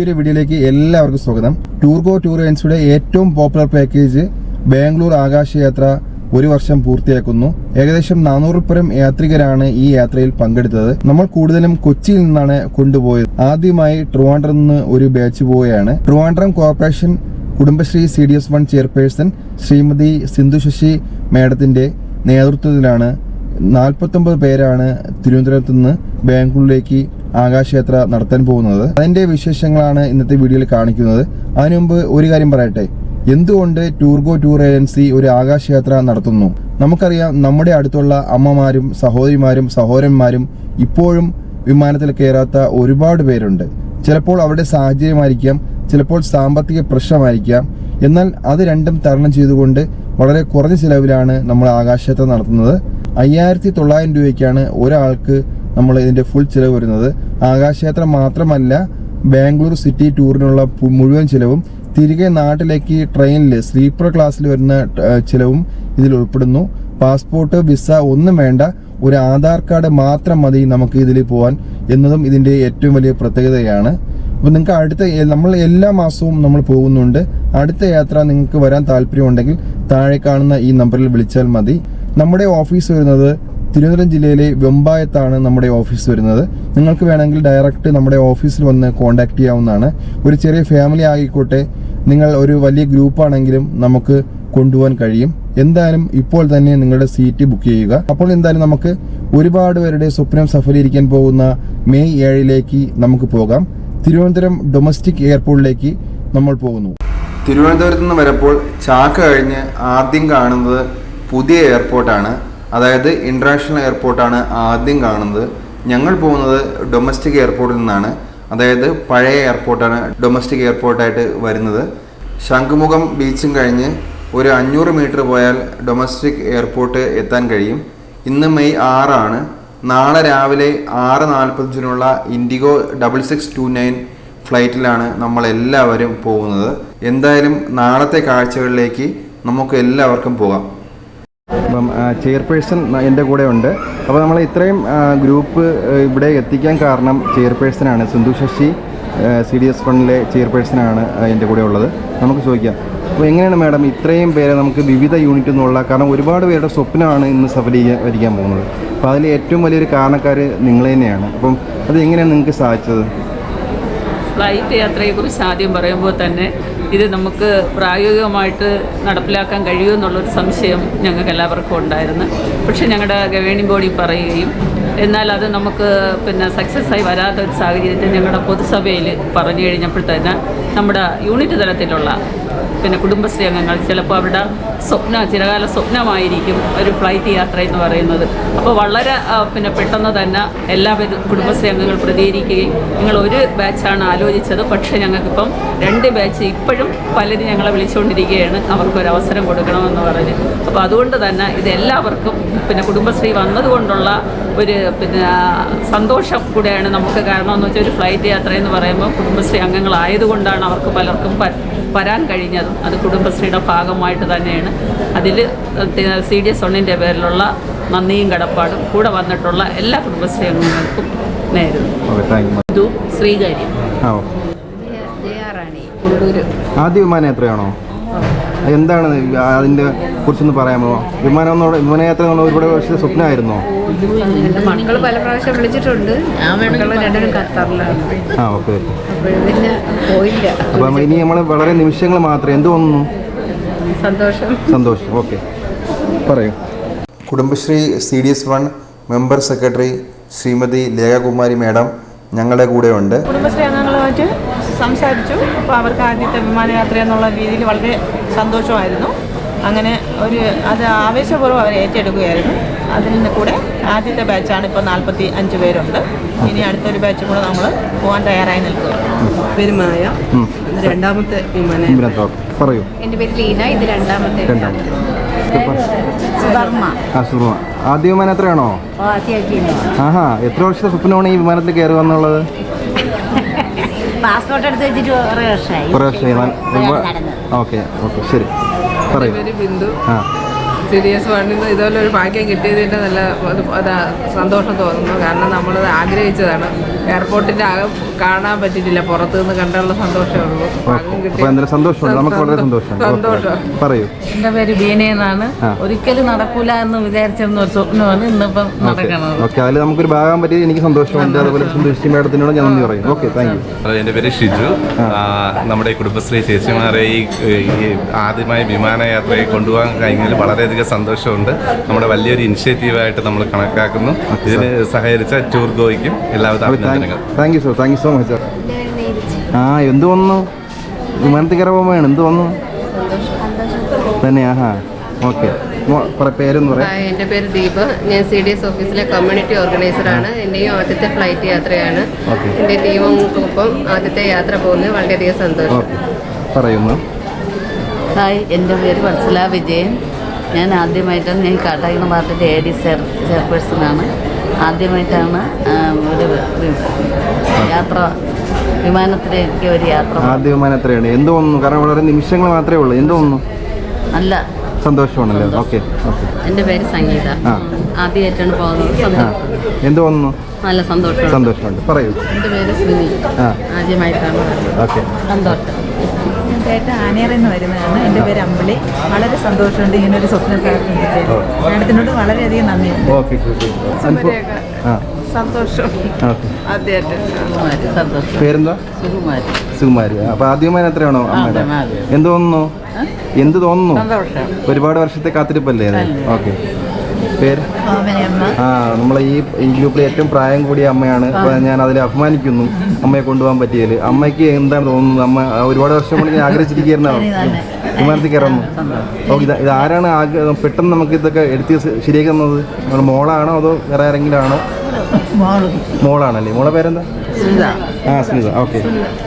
പുതിയൊരു വീഡിയോയിലേക്ക് എല്ലാവർക്കും സ്വാഗതം. ടൂർഗോ ടൂർ ഏജൻസിയുടെ ഏറ്റവും പോപ്പുലർ പാക്കേജ് ബാംഗ്ലൂർ ആകാശയാത്ര ഒരു വർഷം പൂർത്തിയാക്കുന്നു. ഏകദേശം നാനൂറിൽ പരം യാത്രികരാണ് ഈ യാത്രയിൽ പങ്കെടുത്തത്. നമ്മൾ കൂടുതലും കൊച്ചിയിൽ നിന്നാണ് കൊണ്ടുപോയത്. ആദ്യമായി ട്രിവാൻഡ്രം നിന്ന് ഒരു ബാച്ച് പോവുകയാണ്. Trivandrum corporation Kudumbashree C D S one chairperson Shrimati Sindhu Sasi മേഡത്തിന്റെ നേതൃത്വത്തിലാണ് നാൽപ്പത്തൊമ്പത് പേരാണ് തിരുവനന്തപുരത്ത് നിന്ന് ബാംഗ്ലൂരിലേക്ക് ആകാശയാത്ര നടത്താൻ പോകുന്നത്. അതിന്റെ വിശേഷങ്ങളാണ് ഇന്നത്തെ വീഡിയോയിൽ കാണിക്കുന്നത്. അതിനു മുമ്പ് ഒരു കാര്യം പറയട്ടെ. എന്തുകൊണ്ട് ടൂർഗോ ടൂർ ഏജൻസി ഒരു ആകാശയാത്ര നടത്തുന്നു? നമുക്കറിയാം നമ്മുടെ അടുത്തുള്ള അമ്മമാരും സഹോദരിമാരും സഹോദരന്മാരും ഇപ്പോഴും വിമാനത്തിൽ കയറാത്ത ഒരുപാട് പേരുണ്ട്. ചിലപ്പോൾ അവരുടെ സാഹചര്യമായിരിക്കാം ചിലപ്പോൾ സാമ്പത്തിക പ്രശ്നമായിരിക്കാം. എന്നാൽ അത് രണ്ടും തരണം ചെയ്തുകൊണ്ട് വളരെ കുറഞ്ഞ ചിലവിലാണ് നമ്മൾ ആകാശയാത്ര നടത്തുന്നത്. അയ്യായിരത്തി തൊള്ളായിരം രൂപയ്ക്കാണ് ഒരാൾക്ക് നമ്മൾ ഇതിന്റെ ഫുൾ ചിലവ് വരുന്നത്. ആകാശയാത്ര മാത്രമല്ല ബാംഗ്ലൂർ സിറ്റി ടൂറിനുള്ള മുഴുവൻ ചിലവും തിരികെ നാട്ടിലേക്ക് ട്രെയിനിൽ സ്ലീപ്പർ ക്ലാസ്സിൽ വരുന്ന ചിലവും ഇതിൽ ഉൾപ്പെടുന്നു. പാസ്പോർട്ട് വിസ ഒന്നും വേണ്ട ഒരു ആധാർ കാർഡ് മാത്രം മതി നമുക്ക് ഇതിൽ പോകാൻ എന്നതും ഇതിന്റെ ഏറ്റവും വലിയ പ്രത്യേകതയാണ്. അപ്പോൾ നിങ്ങൾക്ക് അടുത്ത നമ്മൾ എല്ലാ മാസവും നമ്മൾ പോകുന്നുണ്ട്. അടുത്ത യാത്ര നിങ്ങൾക്ക് വരാൻ താല്പര്യമുണ്ടെങ്കിൽ താഴെ കാണുന്ന ഈ നമ്പറിൽ വിളിച്ചാൽ മതി. നമ്മുടെ ഓഫീസ് വരുന്നത് തിരുവനന്തപുരം ജില്ലയിലെ വെമ്പായത്താണ് നമ്മുടെ ഓഫീസ് വരുന്നത്. നിങ്ങൾക്ക് വേണമെങ്കിൽ ഡയറക്റ്റ് നമ്മുടെ ഓഫീസിൽ വന്ന് കോൺടാക്ട് ചെയ്യാവുന്നതാണ്. ഒരു ചെറിയ ഫാമിലി ആയിക്കോട്ടെ നിങ്ങൾ ഒരു വലിയ ഗ്രൂപ്പാണെങ്കിലും നമുക്ക് കൊണ്ടുപോകാൻ കഴിയും. എന്തായാലും ഇപ്പോൾ തന്നെ നിങ്ങളുടെ സീറ്റ് ബുക്ക് ചെയ്യുക. അപ്പോൾ എന്തായാലും നമുക്ക് ഒരുപാട് പേരുടെ സ്വപ്നം സഫലീകരിക്കാൻ പോകുന്ന മെയ് ഏഴിലേക്ക് നമുക്ക് പോകാം. തിരുവനന്തപുരം ഡൊമസ്റ്റിക് എയർപോർട്ടിലേക്ക് നമ്മൾ പോകുന്നു. തിരുവനന്തപുരത്ത് നിന്ന് വരുമ്പോൾ ചാക്ക കഴിഞ്ഞ് ആദ്യം കാണുന്നത് പുതിയ എയർപോർട്ടാണ് അതായത് ഇന്റർനാഷണൽ എയർപോർട്ടാണ് ആദ്യം കാണുന്നത്. ഞങ്ങൾ പോകുന്നത് ഡൊമസ്റ്റിക് എയർപോർട്ടിൽ നിന്നാണ്. അതായത് പഴയ എയർപോർട്ടാണ് ഡൊമസ്റ്റിക് എയർപോർട്ടായിട്ട് വരുന്നത്. ശംഖുമുഖം ബീച്ചും കഴിഞ്ഞ് ഒരു അഞ്ഞൂറ് മീറ്റർ പോയാൽ ഡൊമസ്റ്റിക് എയർപോർട്ട് എത്താൻ കഴിയും. ഇന്ന് മെയ് ആറാണ്. നാളെ രാവിലെ ആറ് നാൽപ്പത്തഞ്ചിനുള്ള IndiGo double six two nine ഫ്ലൈറ്റിലാണ് നമ്മളെല്ലാവരും പോകുന്നത്. എന്തായാലും നാളത്തെ കാഴ്ചകളിലേക്ക് നമുക്ക് എല്ലാവർക്കും പോകാം. ചെയർപേഴ്സൺ എന്റെ കൂടെ ഉണ്ട്. അപ്പോൾ നമ്മൾ ഇത്രയും ഗ്രൂപ്പ് ഇവിടെ എത്തിക്കാൻ കാരണം ചെയർപേഴ്സണാണ്. Sindhu Sasi C D S ഫണ്ടിലെ ചെയർപേഴ്സണാണ് എന്റെ കൂടെ ഉള്ളത്. നമുക്ക് ചോദിക്കാം. അപ്പോൾ എങ്ങനെയാണ് മാഡം ഇത്രയും പേരെ നമുക്ക് വിവിധ യൂണിറ്റിൽ നിന്നുള്ള കാരണം ഒരുപാട് പേരുടെ സ്വപ്നമാണ് ഇന്ന് സഫലീകരിക്കാൻ പോകുന്നത്. അപ്പോൾ അതിൽ ഏറ്റവും വലിയൊരു കാരണക്കാർ നിങ്ങൾ തന്നെയാണ്. അപ്പം അത് എങ്ങനെയാണ് നിങ്ങൾക്ക് സാധിച്ചത്? ഫ്ലൈറ്റ് യാത്രയെക്കുറിച്ച് ആദ്യം പറയുമ്പോൾ തന്നെ ഇത് നമുക്ക് പ്രായോഗികമായിട്ട് നടപ്പിലാക്കാൻ കഴിയുമെന്നുള്ളൊരു സംശയം ഞങ്ങൾക്ക് എല്ലാവർക്കും ഉണ്ടായിരുന്നു. പക്ഷേ ഞങ്ങളുടെ ഗവേണിംഗ് ബോഡി പറയുകയും എന്നാൽ അത് നമുക്ക് പിന്നെ സക്സസ് ആയി വരാത്ത ഒരു സാഹചര്യത്തിൽ ഞങ്ങളുടെ പൊതുസഭയിൽ പറഞ്ഞു കഴിഞ്ഞപ്പോഴത്തേന് നമ്മുടെ യൂണിറ്റ് തലത്തിലുള്ള പിന്നെ കുടുംബശ്രീ അംഗങ്ങൾ ചിലപ്പോൾ അവരുടെ സ്വപ്ന ചിലകാല സ്വപ്നമായിരിക്കും ഒരു ഫ്ലൈറ്റ് യാത്ര എന്ന് പറയുന്നത്. അപ്പോൾ വളരെ പിന്നെ പെട്ടെന്ന് തന്നെ എല്ലാ കുടുംബശ്രീ അംഗങ്ങൾ പ്രതികരിക്കുകയും നിങ്ങൾ ഒരു ബാച്ചാണ് ആലോചിച്ചത്. പക്ഷേ ഞങ്ങൾക്കിപ്പം രണ്ട് ബാച്ച് ഇപ്പോഴും പലരും ഞങ്ങളെ വിളിച്ചുകൊണ്ടിരിക്കുകയാണ്. അവർക്കൊരു അവസരം കൊടുക്കണമെന്ന് പറഞ്ഞ്. അപ്പോൾ അതുകൊണ്ട് തന്നെ ഇതെല്ലാവർക്കും പിന്നെ കുടുംബശ്രീ വന്നതുകൊണ്ടുള്ള ഒരു പിന്നെ സന്തോഷം കൂടെയാണ് നമുക്ക് കാരണം എന്ന് വെച്ചാൽ ഒരു ഫ്ലൈറ്റ് യാത്ര എന്ന് പറയുമ്പോൾ കുടുംബശ്രീ അംഗങ്ങളായതുകൊണ്ടാണ് അവർക്ക് പലർക്കും വരാൻ കഴിഞ്ഞതും അത് കുടുംബശ്രീയുടെ ഭാഗമായിട്ട് തന്നെയാണ്. അതിൽ സി ഡി എസ് ഒന്നിന്റെ പേരിലുള്ള നന്ദിയും കടപ്പാടും കൂടെ വന്നിട്ടുള്ള എല്ലാ കുടുംബശ്രീ അംഗങ്ങൾക്കും നേരുന്നു ഇതു ശ്രീകാര്യം. ആദ്യ വിമാനം എത്രയാണോ? എന്താണ് അതിന്റെ കുറിച്ചൊന്ന് പറയാമോ? വിമാനം വിമാനയാത്ര ഒരുപാട് വർഷത്തെ സ്വപ്നമായിരുന്നോ? മക്കൾ പല പ്രാവശ്യം വിളിച്ചിട്ടുണ്ട്. ഖത്തറിലാണ്. ആ ഓക്കെ. അപ്പോൾ പിന്നെ പോയില്ല. അപ്പം ഇനി നമ്മൾ വളരെ നിമിഷങ്ങൾ മാത്രമേ എന്ത് തോന്നുന്നു? സന്തോഷം. സന്തോഷം. ഓക്കെ. പറയൂ. Kudumbashree C D S one member secretary Shrimati Lekhakumari madam ഞങ്ങളുടെ കൂടെ ഉണ്ട് കുടുംബശ്രീ അംഗങ്ങളുമായിട്ട് സംസാരിച്ചു. അപ്പോൾ അവർക്ക് ആദ്യത്തെ വിമാനയാത്ര എന്നുള്ള രീതിയിൽ വളരെ സന്തോഷമായിരുന്നു. അങ്ങനെ ഒരു അത് ആവേശപൂർവം അവർ ഏറ്റെടുക്കുകയായിരുന്നു. അതിൽ നിന്ന് കൂടെ ആദ്യത്തെ ബാച്ചാണ് ഇപ്പോൾ നാൽപ്പത്തി അഞ്ച് പേരുണ്ട്. ഇനി അടുത്തൊരു ബാച്ചും കൂടെ നമ്മൾ പോകാൻ തയ്യാറായി നിൽക്കുക പെരുമായ രണ്ടാമത്തെ പറയൂ. എന്റെ പേര് ലീന ഇത് രണ്ടാമത്തെ ആദ്യ വിമാനം എത്രയാണോ? ആഹാ എത്ര വർഷത്തെ സ്വപ്നമാണ് ഈ വിമാനത്തിൽ കയറുക എന്നുള്ളത്? പാസ്പോർട്ട് എടുത്ത് വെച്ചിട്ട് കുറേ വർഷമായി. ഓക്കെ ഓക്കെ ശരി. പറയൂ. ബിന്ദു. ആ. സി ഡി എസ് ഫണ്ടിൽ ഇതുപോലെ ഒരു ഭാഗ്യം കിട്ടിയതിന്റെ നല്ല അതാ സന്തോഷം തോന്നുന്നു. കാരണം നമ്മളത് ആഗ്രഹിച്ചതാണ്. എയർപോർട്ടിന്റെ അകം കാണാൻ പറ്റിയിട്ടില്ല. പുറത്തു നിന്ന് കണ്ടുള്ള സന്തോഷമേ ഉള്ളൂ. എന്തായാലും നമുക്ക് വളരെ സന്തോഷം. പറയൂ. എന്റെ പേര് ബീന എന്നാണ്. ഒരിക്കലും നടക്കൂല എന്ന് വിചാരിച്ചിരുന്ന ഒരു സ്വപ്നമാണ് ഇന്നിപ്പം നടക്കണത് ഓക്കെ. അതിൽ നമുക്കൊരു ഭാഗം പറ്റി എനിക്ക് സന്തോഷമുണ്ട്. അതുപോലെ സന്തോഷി മാഡത്തിനോട് ഞാൻ നന്ദി പറയും. Okay thank you. എന്റെ പേര് ഷിജു. നമ്മുടെ കുടുംബശ്രീ ചേച്ചിമാരെ ഈ ഈ ആദ്യമായി വിമാനയാത്രയെ കൊണ്ടുപോകാൻ കഴിഞ്ഞതിൽ വളരെയധികം സന്തോഷമുണ്ട്. നമ്മുടെ വലിയൊരു ഇനിഷ്യേറ്റീവായിട്ട് നമ്മൾ കണക്കാക്കുന്നു. ഇതിന് സഹകരിച്ച ടൂർ ഗോയ്ക്കും എല്ലാവിധ അഭിനന്ദനങ്ങൾ thank you so thank you so much. ആ എന്ത് വന്നു? വിമാനത്തിൽ കയറാൻ വേണം എന്ത് വന്നു? തന്നെ ആഹാ. ഓക്കെ. എന്റെ പേര് ദീപ. ഞാൻ സി ഡി എസ് ഓഫീസിലെ കമ്മ്യൂണിറ്റി ഓർഗനൈസർ ആണ് എന്റെയും ആദ്യത്തെ ഫ്ലൈറ്റ് യാത്രയാണ്. എന്റെ ടീമും ഒപ്പം ആദ്യത്തെ യാത്ര പോകുന്നത് വളരെയധികം സന്തോഷം. പറയുന്നു. ഹായ് എന്റെ പേര് വത്സല വിജയൻ. ഞാൻ ആദ്യമായിട്ടാണ് ഞാൻ കാട്ടാക്കുന്ന പാർട്ടിയുടെ എ ഡി ചെയർ ചെയർപേഴ്സണാണ് ആദ്യമായിട്ടാണ് ഒരു യാത്ര വിമാനത്തിലേക്ക് ഒരു യാത്ര. ആദ്യ വിമാനത്തിലാണ് എന്ത് തോന്നുന്നു കാരണം വളരെ നിമിഷങ്ങൾ മാത്രമേ ഉള്ളൂ. എന്ത് തോന്നുന്നു അല്ല. സന്തോഷമാണല്ലേ? Okay okay. എന്റെ പേര് സംഗീത. ആദ്യമായിട്ടാണ് പോകുന്നത്. എന്ത് തോന്നുന്നു നല്ല സന്തോഷം സന്തോഷമുണ്ട്. പറയൂ. എന്റെ പേര് സുനി. ആ. ആദ്യമായിട്ടാണ്. ഓക്കെ. സന്തോഷം. പേട്ട ആനയറിൽ നിന്ന് വരുന്നതാണ്. എന്റെ പേര് അമ്പിളി. വളരെ സന്തോഷമുണ്ട്. ഇങ്ങനെ ഒരു സ്വപ്നം മാഡത്തിനോട് വളരെയധികം നന്ദിയുണ്ട്. ഓക്കെ ആ. സന്തോഷം. ഓക്കെ. ആദ്യമായിട്ട്. സുകുമാരി സന്തോഷം. പേരെന്താ? സുകുമാരി. സുകുമാരി. അപ്പൊ ആദ്യമായി എത്രയാണോ അമ്മയുടെ? അതെ, അതെ. എന്ത് തോന്നുന്നു? എന്ത് തോന്നുന്നു? സന്തോഷം. ഒരുപാട് വർഷത്തെ കാത്തിരിപ്പല്ലേ ഓക്കെ. പേര്? ആ നമ്മളെ ഈ ഗ്രൂപ്പിലെ ഏറ്റവും പ്രായം കൂടിയ അമ്മയാണ്. അപ്പൊ ഞാൻ അതിൽ അഭിമാനിക്കുന്നു. അമ്മയെ കൊണ്ടുപോകാൻ പറ്റിയതിൽ അമ്മയ്ക്ക് എന്താണ് തോന്നുന്നത്? അമ്മ ഒരുപാട് വർഷം കൊണ്ട് ഞാൻ ആഗ്രഹിച്ചിരിക്കുന്ന വിമാനത്തിൽ കയറുന്നു ഓക്കെ ഇത് ഇത് ആരാണ് പെട്ടെന്ന് നമുക്ക് ഇതൊക്കെ എടുത്ത് ശരിയാക്കുന്നത് ശരിയാക്കി തന്നത്? നമ്മുടെ മോളാണോ അതോ വേറെ ആരെങ്കിലും ആണോ? മോളാണല്ലേ? മോളെ പേരെന്താ? ആ സ്മിത ഓക്കെ.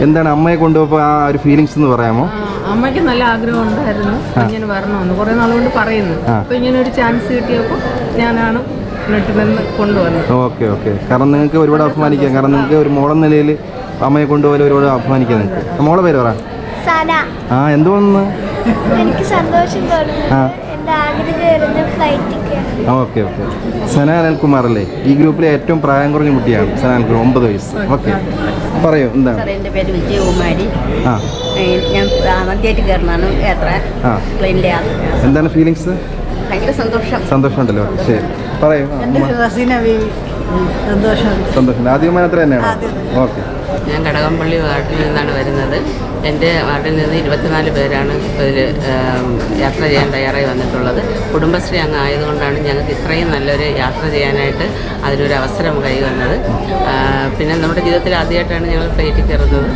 എന്താണ് അമ്മയെ കൊണ്ടുപോയപ്പോൾ ആ ഒരു ഫീലിങ്സ് എന്ന് പറയാമോ? അമ്മയ്ക്ക് നല്ല ആഗ്രഹം ഉണ്ടായിരുന്നു. ഇങ്ങനെ വരണമെന്ന് കുറെ നാളുകൊണ്ട് പറയുന്നു. അപ്പൊ അപ്പോൾ ഇങ്ങനെ ഒരു ചാൻസ് കിട്ടിയപ്പോൾ ഞാനാണ് ഓക്കെ ഓക്കെ. കാരണം നിങ്ങൾക്ക് ഒരുപാട് അഭിമാനിക്കാം. കാരണം നിങ്ങൾക്ക് ഒരു മോളെ നിലയിൽ അമ്മയെ കൊണ്ടുപോലെ ഒരുപാട് അഭിമാനിക്കാം നിങ്ങൾക്ക്. മോളെ പേര് പറ. സന. ആ എന്ത് എനിക്ക് സന്തോഷം തോന്നുന്നു ഓക്കെ ഓക്കെ. സന അനിൽകുമാർ അല്ലേ ഈ ഗ്രൂപ്പിലെ ഏറ്റവും പ്രായം കുറഞ്ഞ കുട്ടിയാണ് സന അനിൽകുമാർ ഒമ്പത് വയസ്സ്. ഓക്കെ. പറയൂ എന്താണ് എന്റെ പേര് വിജയകുമാരി. ആ. ഞാൻ ആദ്യമായിട്ട് കയറുന്നതാണ് യാത്ര. ആ. പ്ലെയിനിലെ യാത്ര. എന്താണ് ഫീലിങ്സ് ഭയങ്കര സന്തോഷം. സന്തോഷമുണ്ടല്ലോ. ശരി. പറയൂ സന്തോഷം. സന്തോഷം. ആദ്യമായി അത്ര തന്നെയാണ്? ഓക്കെ. ഞാൻ കടകംപള്ളി വാർഡിൽ നിന്നാണ് വരുന്നത്. എന്റെ വാർഡിൽ നിന്ന് ഇരുപത്തിനാല് പേരാണ് ഇതിൽ യാത്ര ചെയ്യാൻ തയ്യാറായി വന്നിട്ടുള്ളത്. കുടുംബശ്രീ അങ്ങ് ആയതുകൊണ്ടാണ് ഞങ്ങൾക്ക് ഇത്രയും നല്ലൊരു യാത്ര ചെയ്യാനായിട്ട് അതിലൊരു അവസരം കൈവന്നത്. വന്നത് പിന്നെ നമ്മുടെ ജീവിതത്തിൽ ആദ്യമായിട്ടാണ് ഞങ്ങൾ ഫ്ലൈറ്റിൽ കയറുന്നത്.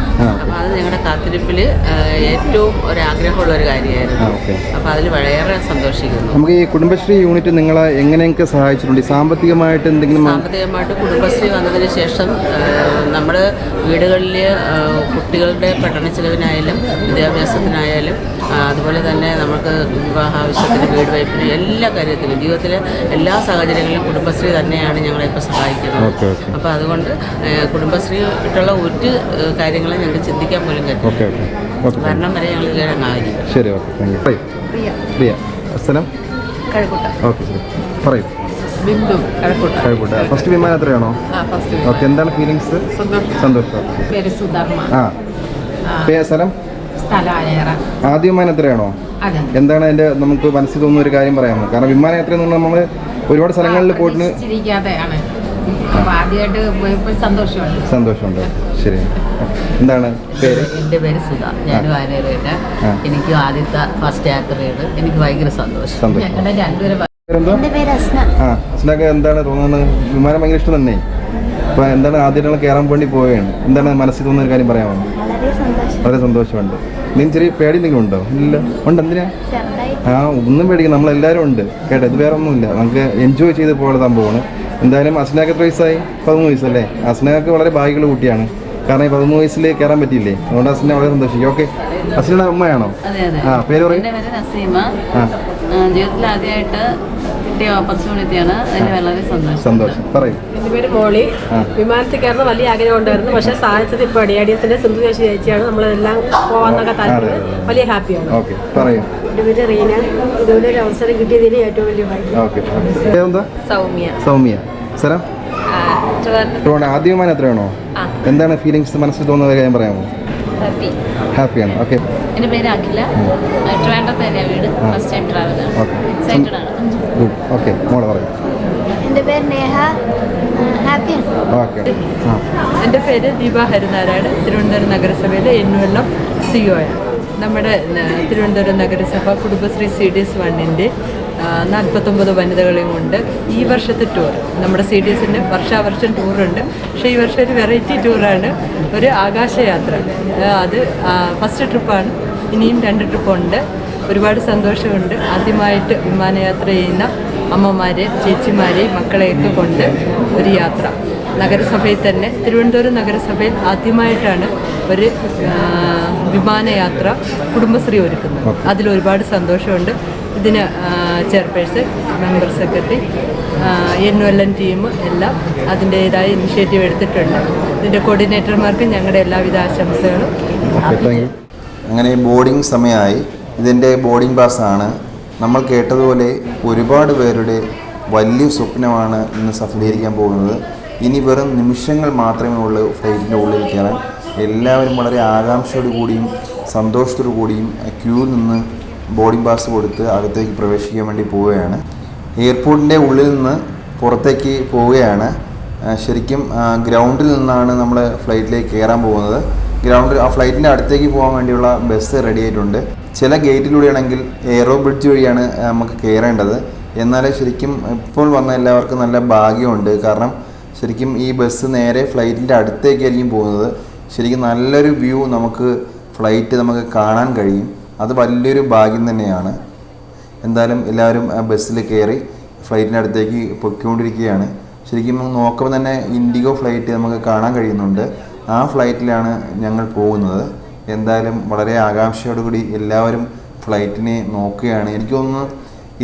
അപ്പോൾ അത് ഞങ്ങളുടെ കാത്തിരിപ്പിൽ ഏറ്റവും ഒരു ആഗ്രഹമുള്ള ഒരു കാര്യമായിരുന്നു അപ്പോൾ അതിൽ വളരെ സന്തോഷിക്കുന്നു. നമുക്ക് ഈ കുടുംബശ്രീ യൂണിറ്റ് നിങ്ങളെ എങ്ങനെയൊക്കെ സഹായിച്ചിട്ടുണ്ട്? സാമ്പത്തികമായിട്ട് എന്തെങ്കിലും സാമ്പത്തികമായിട്ട് കുടുംബശ്രീ വന്നതിന് ശേഷം നമ്മൾ വീടുകളിൽ കുട്ടികളുടെ പഠന ചെലവിനായാലും വിദ്യാഭ്യാസത്തിനായാലും അതുപോലെ തന്നെ നമുക്ക് വിവാഹ ആവശ്യത്തിന് വീട് വയ്പ്പിന് എല്ലാ കാര്യത്തിലും ജീവിതത്തിലെ എല്ലാ സാഹചര്യങ്ങളിലും കുടുംബശ്രീ തന്നെയാണ് ഞങ്ങളെ ഇപ്പോൾ സഹായിക്കുന്നത്. Okay okay. അപ്പോൾ അതുകൊണ്ട് കുടുംബശ്രീ ഇട്ടുള്ള ഒരു കാര്യങ്ങളും ഞങ്ങൾക്ക് ചിന്തിക്കാൻ പോലും കഴിയും ഓക്കെ ഓക്കെ. മരണം വരെ ഞങ്ങൾ ഇതിലങ്ങായിരിക്കും ശരി ഓക്കെ പ്രിയ. സ്ഥലം ഓക്കെ പറയൂ. ഫസ്റ്റ് വിമാനം എത്രയാണോ? ആ ഫസ്റ്റ് ഓക്കെ എന്താണ് ഫീലിങ്സ് സന്തോഷം. സന്തോഷം. പേര് സുധർമ്മ. ആ. സ്ഥലം? ആദ്യ വിമാനം എത്രയാണോ? എന്താണ് അതിന്റെ നമുക്ക് മനസ്സിൽ തോന്നുന്ന ഒരു കാര്യം പറയാമോ? കാരണം വിമാനം എത്രയെന്ന് പറഞ്ഞാൽ നമ്മൾ ഒരുപാട് സ്ഥലങ്ങളിൽ പോയിട്ട് സന്തോഷമുണ്ട്. സന്തോഷമുണ്ട്. ശരി. എന്താണ് പേര്? എന്റെ പേര് സുധ. ഞാൻ വാനേരയുടെ. എനിക്ക് ആദ്യത്തെ ഫസ്റ്റ് യാത്രയാണ് എനിക്ക് ഭയങ്കര സന്തോഷം. ഞങ്ങളുടെ രണ്ടുപേരും എന്താണ് തോന്നുന്നത്? വിമാനം ഭയങ്കര ഇഷ്ടം തന്നെ. അപ്പൊ എന്താണ് ആദ്യമായിട്ടുള്ള കയറാൻ വേണ്ടി പോവുകയാണ്? എന്താണ് മനസ്സിൽ തോന്നുന്ന ഒരു കാര്യം പറയാമോ? വളരെ സന്തോഷമുണ്ട്. നീ ചെറിയ പേടി എന്തെങ്കിലും ഉണ്ടോ? ഇല്ല. ഉണ്ട് എന്തിനാ? ആ ഒന്നും പേടിക്കും നമ്മളെല്ലാവരും ഉണ്ട്. കേട്ടോ ഇത് വേറെ ഒന്നുമില്ല നമുക്ക് എൻജോയ് ചെയ്ത് പോകുന്ന സംഭവമാണ്. എന്തായാലും അസ്നക്ക് എത്ര വയസ്സായി? പതിമൂന്ന് വയസ്സല്ലേ? അസ്നക്ക് വളരെ ഭാഗ്യമുള്ള കുട്ടിയാണ്. കാരണം ഈ പതിമൂന്ന് വയസ്സിൽ കയറാൻ പറ്റിയില്ലേ? അതുകൊണ്ട് അസ്നെ വളരെ സന്തോഷിക്കും. ഓക്കെ അസ്നയുടെ അമ്മയാണോ? ആ പേര് പറയും. ജീവിതത്തിൽ ആദ്യമായിട്ട് കിട്ടിയ ഓപ്പർച്യൂണിറ്റിയാണ് അതിന് വളരെ സന്തോഷം. സന്തോഷം. പറയും. എന്റെ പേര് മോളി. വിമാനത്തിൽ കയറുന്ന വലിയ ആഗ്രഹം ഉണ്ടായിരുന്നു. പക്ഷെ സാധിച്ചത് ഇപ്പോൾ അടിയാടിയത്തിന്റെ സിന്ധു ചേച്ചി ചേച്ചിയാണ്. നമ്മളെല്ലാം പോവാന്നൊക്കെ താല്പര്യം. വലിയ ഹാപ്പിയാണ്. ഓക്കെ പറയും. എന്റെ പേര് റീന. ഇതുപോലെ ഒരു അവസരം ഏറ്റവും വലിയ ഭാഗ്യം. ഓക്കെ. എന്താ സൗമ്യ. സൗമ്യ. സ്ഥലം ട്രിവാൻഡ്രം. ആദ്യ വിമാനം എത്രയാണോ എന്താണ് ഫീലിങ്സ് മനസ്സിൽ തോന്നുന്നത്? ഞാൻ പറയാമോ? ഹാപ്പി ഹാപ്പിയാണ് ഓക്കെ. എന്റെ പേര് അഖില. ട്രിവാൻഡ്രത്ത് വീട്. ഫസ്റ്റ് ടൈം ട്രാവലാണ് ഓക്കെ. എക്സൈറ്റഡ് ആണ്. ഗുഡ് ഓക്കെ മോളെ പറയും. എന്റെ പേര് നേഹ ഹാപ്പിയാണ് ഓക്കെ. ആ. എന്റെ പേര് ദീപ ഹരിനാരായണ് തിരുവനന്തപുരം നഗരസഭയിലെ എന്നുവെള്ളം സിഒയാണ് നമ്മുടെ ന- തിരുവനന്തപുരം നഗരസഭ കുടുംബശ്രീ സി ഡി എസ് വണ്ണിന്റെ നാൽപ്പത്തൊമ്പത് വനിതകളെയും കൊണ്ട് ഈ വർഷത്തെ ടൂർ നമ്മുടെ സി ഡി എസിന്റെ വർഷാവർഷം ടൂറുണ്ട് പക്ഷേ ഈ വർഷം ഒരു വെറൈറ്റി ടൂറാണ് ഒരു ആകാശയാത്ര. അത് ഫസ്റ്റ് ട്രിപ്പാണ് ഇനിയും രണ്ട് ട്രിപ്പുണ്ട് ഒരുപാട് സന്തോഷമുണ്ട്. ആദ്യമായിട്ട് വിമാനയാത്ര ചെയ്യുന്ന അമ്മമാരെ ചേച്ചിമാരെ മക്കളെയൊക്കെ കൊണ്ട് ഒരു യാത്ര. നഗരസഭയിൽ തന്നെ തിരുവനന്തപുരം നഗരസഭയിൽ ആദ്യമായിട്ടാണ് ഒരു വിമാനയാത്ര കുടുംബശ്രീ ഒരുക്കുന്നത്. അതിൽ ഒരുപാട് സന്തോഷമുണ്ട്. ഇതിന് chairperson member secretary N L N team എല്ലാം അതിന്റേതായ ഇനിഷ്യേറ്റീവ് എടുത്തിട്ടുണ്ട്. ഇതിന്റെ കോർഡിനേറ്റർമാർക്ക് ഞങ്ങളുടെ എല്ലാവിധ ആശംസകളും. അങ്ങനെ ബോർഡിംഗ് സമയമായി ഇതിന്റെ ബോർഡിംഗ് പാസ്സാണ് നമ്മൾ കേട്ടതുപോലെ ഒരുപാട് പേരുടെ വലിയ സ്വപ്നമാണ് ഇന്ന് സഫലീകരിക്കാൻ പോകുന്നത്. ഇനി വെറും നിമിഷങ്ങൾ മാത്രമേ ഉള്ളൂ ഫ്ലൈറ്റിന്റെ ഉള്ളിൽ കയറാൻ. എല്ലാവരും വളരെ ആകാംക്ഷയോടു കൂടിയും സന്തോഷത്തോടു കൂടിയും ക്യൂ നിന്ന് ബോർഡിംഗ് പാസ് കൊടുത്ത് അകത്തേക്ക് പ്രവേശിക്കാൻ വേണ്ടി പോവുകയാണ്. എയർപോർട്ടിന്റെ ഉള്ളിൽ നിന്ന് പുറത്തേക്ക് പോവുകയാണ്. ശരിക്കും ഗ്രൗണ്ടിൽ നിന്നാണ് നമ്മൾ ഫ്ലൈറ്റിലേക്ക് കയറാൻ പോകുന്നത്. ഗ്രൗണ്ടിൽ ആ ഫ്ലൈറ്റിന്റെ അടുത്തേക്ക് പോകാൻ വേണ്ടിയുള്ള ബസ് റെഡി ആയിട്ടുണ്ട്. ചില ഗേറ്റിലൂടെയാണെങ്കിൽ എയറോ ബ്രിഡ്ജ് വഴിയാണ് നമുക്ക് കയറേണ്ടത് എന്നാൽ ശരിക്കും ഇപ്പോൾ വന്ന എല്ലാവർക്കും നല്ല ഭാഗ്യമുണ്ട്. കാരണം ശരിക്കും ഈ ബസ് നേരെ ഫ്ലൈറ്റിന്റെ അടുത്തേക്കായിരിക്കും പോകുന്നത്. ശരിക്കും നല്ലൊരു വ്യൂ നമുക്ക് ഫ്ലൈറ്റ് നമുക്ക് കാണാൻ കഴിയും. അത് വലിയൊരു ഭാഗ്യം തന്നെയാണ്. എന്തായാലും എല്ലാവരും ബസ്സിൽ കയറി ഫ്ലൈറ്റിന്റെ അടുത്തേക്ക് പൊയ്ക്കൊണ്ടിരിക്കുകയാണ്. ശരിക്കും നോക്കുമ്പോൾ തന്നെ ഇൻഡിഗോ ഫ്ലൈറ്റ് നമുക്ക് കാണാൻ കഴിയുന്നുണ്ട്. ആ ഫ്ലൈറ്റിലാണ് ഞങ്ങൾ പോകുന്നത്. എന്തായാലും വളരെ ആകാംക്ഷയോടുകൂടി എല്ലാവരും ഫ്ലൈറ്റിനെ നോക്കുകയാണ്. എനിക്ക് തോന്നുന്നു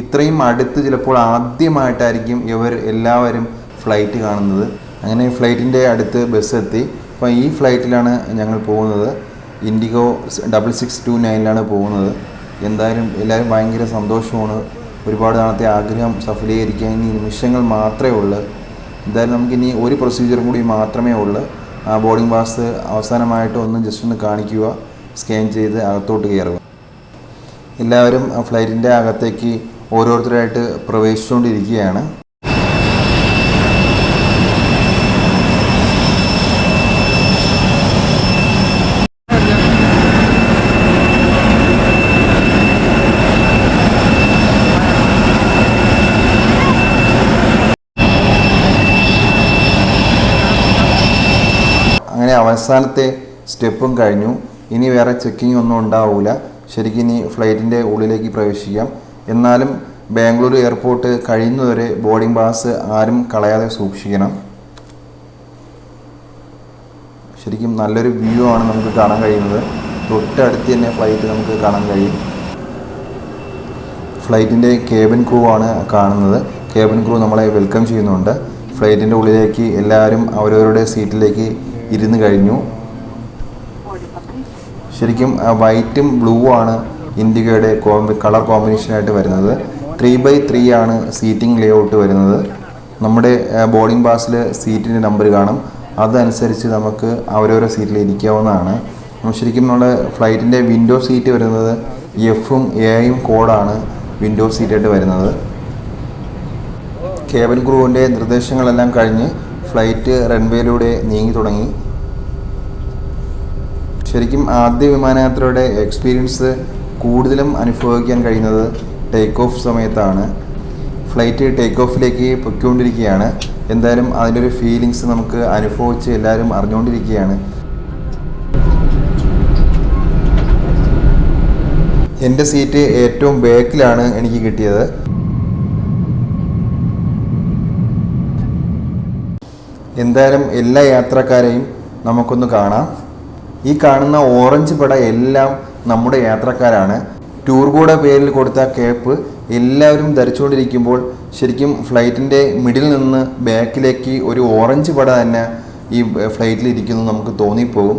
ഇത്രയും അടുത്ത് ചിലപ്പോൾ ആദ്യമായിട്ടായിരിക്കും ഇവർ എല്ലാവരും ഫ്ലൈറ്റ് കാണുന്നത്. അങ്ങനെ ഫ്ലൈറ്റിന്റെ അടുത്ത് ബസ് എത്തി. അപ്പോൾ ഈ ഫ്ലൈറ്റിലാണ് ഞങ്ങൾ പോകുന്നത്. ഇൻഡിഗോ ഡബിൾ സിക്സ് ടു നയനിലാണ് പോകുന്നത്. എന്തായാലും എല്ലാവരും ഭയങ്കര സന്തോഷമാണ്. ഒരുപാട് നാളത്തെ ആഗ്രഹം സഫലീകരിക്കാൻ ഇനി നിമിഷങ്ങൾ മാത്രമേ ഉള്ളൂ. എന്തായാലും നമുക്കിനി ഒരു പ്രൊസീജിയർ കൂടി മാത്രമേ ഉള്ളൂ. ആ ബോർഡിംഗ് പാസ് അവസാനമായിട്ട് ഒന്ന് ജസ്റ്റ് ഒന്ന് കാണിക്കുക. സ്കാൻ ചെയ്ത് അകത്തോട്ട് കയറുക. എല്ലാവരും ഫ്ലൈറ്റിന്റെ അകത്തേക്ക് ഓരോരുത്തരായിട്ട് പ്രവേശിച്ചുകൊണ്ടിരിക്കുകയാണ് അങ്ങനെ അവസാനത്തെ സ്റ്റെപ്പും കഴിഞ്ഞു. ഇനി വേറെ ചെക്കിംഗ് ഒന്നും ഉണ്ടാവില്ല ശരിക്കും ഇനി ഫ്ലൈറ്റിന്റെ ഉള്ളിലേക്ക് പ്രവേശിക്കാം. എന്നാലും ബാംഗ്ലൂർ എയർപോർട്ട് കഴിയുന്നവരെ ബോർഡിംഗ് പാസ് ആരും കളയാതെ സൂക്ഷിക്കണം. ശരിക്കും നല്ലൊരു വ്യൂ ആണ് നമുക്ക് കാണാൻ കഴിയുന്നത്. തൊട്ടടുത്ത് തന്നെ ഫ്ലൈറ്റ് നമുക്ക് കാണാൻ കഴിയും. ഫ്ലൈറ്റിന്റെ കേബിൻ ക്രൂ ആണ് കാണുന്നത്. കേബിൻ ക്രൂ നമ്മളെ വെൽക്കം ചെയ്യുന്നുണ്ട്. ഫ്ലൈറ്റിന്റെ ഉള്ളിലേക്ക് എല്ലാവരും അവരവരുടെ സീറ്റിലേക്ക് ഇരുന്ന് കഴിഞ്ഞു. ശരിക്കും വൈറ്റും ബ്ലൂ ആണ് ഇൻഡിഗോയുടെ കോമ്പി കളർ കോമ്പിനേഷനായിട്ട് വരുന്നത്. ത്രീ ബൈ ത്രീ ആണ് സീറ്റിംഗ് ലേഔട്ട് വരുന്നത്. നമ്മുടെ ബോർഡിംഗ് പാസ്സിൽ സീറ്റിന്റെ നമ്പർ കാണും. അതനുസരിച്ച് നമുക്ക് അവരോരോ സീറ്റിൽ ഇരിക്കാവുന്നതാണ്. ശരിക്കും നമ്മുടെ ഫ്ലൈറ്റിന്റെ വിൻഡോ സീറ്റ് വരുന്നത് എഫും എയും കോഡാണ് വിൻഡോ സീറ്റായിട്ട് വരുന്നത്. കേബിൻ ക്രൂവിന്റെ നിർദ്ദേശങ്ങളെല്ലാം കഴിഞ്ഞ് ഫ്ലൈറ്റ് റൺവേയിലൂടെ നീങ്ങി തുടങ്ങി. ശരിക്കും ആദ്യ വിമാനയാത്രയുടെ എക്സ്പീരിയൻസ് കൂടുതലും അനുഭവിക്കാൻ കഴിയുന്നത് ടേക്ക് ഓഫ് സമയത്താണ്. ഫ്ലൈറ്റ് ടേക്ക് ഓഫിലേക്ക് പൊയ്ക്കൊണ്ടിരിക്കുകയാണ്. എന്തായാലും അതിന്റെ ഒരു ഫീലിങ്സ് നമുക്ക് അനുഭവിച്ച് എല്ലാവരും അറിഞ്ഞുകൊണ്ടിരിക്കുകയാണ്. എന്റെ സീറ്റ് ഏറ്റവും ബാക്കിലാണ് എനിക്ക് കിട്ടിയത്. എന്തായാലും എല്ലാ യാത്രക്കാരെയും നമുക്കൊന്ന് കാണാം. ഈ കാണുന്ന ഓറഞ്ച് പട എല്ലാം നമ്മുടെ യാത്രക്കാരാണ്. ടൂർ കൂടെ പേരിൽ കൊടുത്ത കേപ്പ് എല്ലാവരും ധരിച്ചുകൊണ്ടിരിക്കുമ്പോൾ ശരിക്കും ഫ്ലൈറ്റിന്റെ മിഡിൽ നിന്ന് ബാക്കിലേക്ക് ഒരു ഓറഞ്ച് പട തന്നെ ഈ ഫ്ലൈറ്റിൽ ഇരിക്കുന്നു നമുക്ക് തോന്നിപ്പോകും.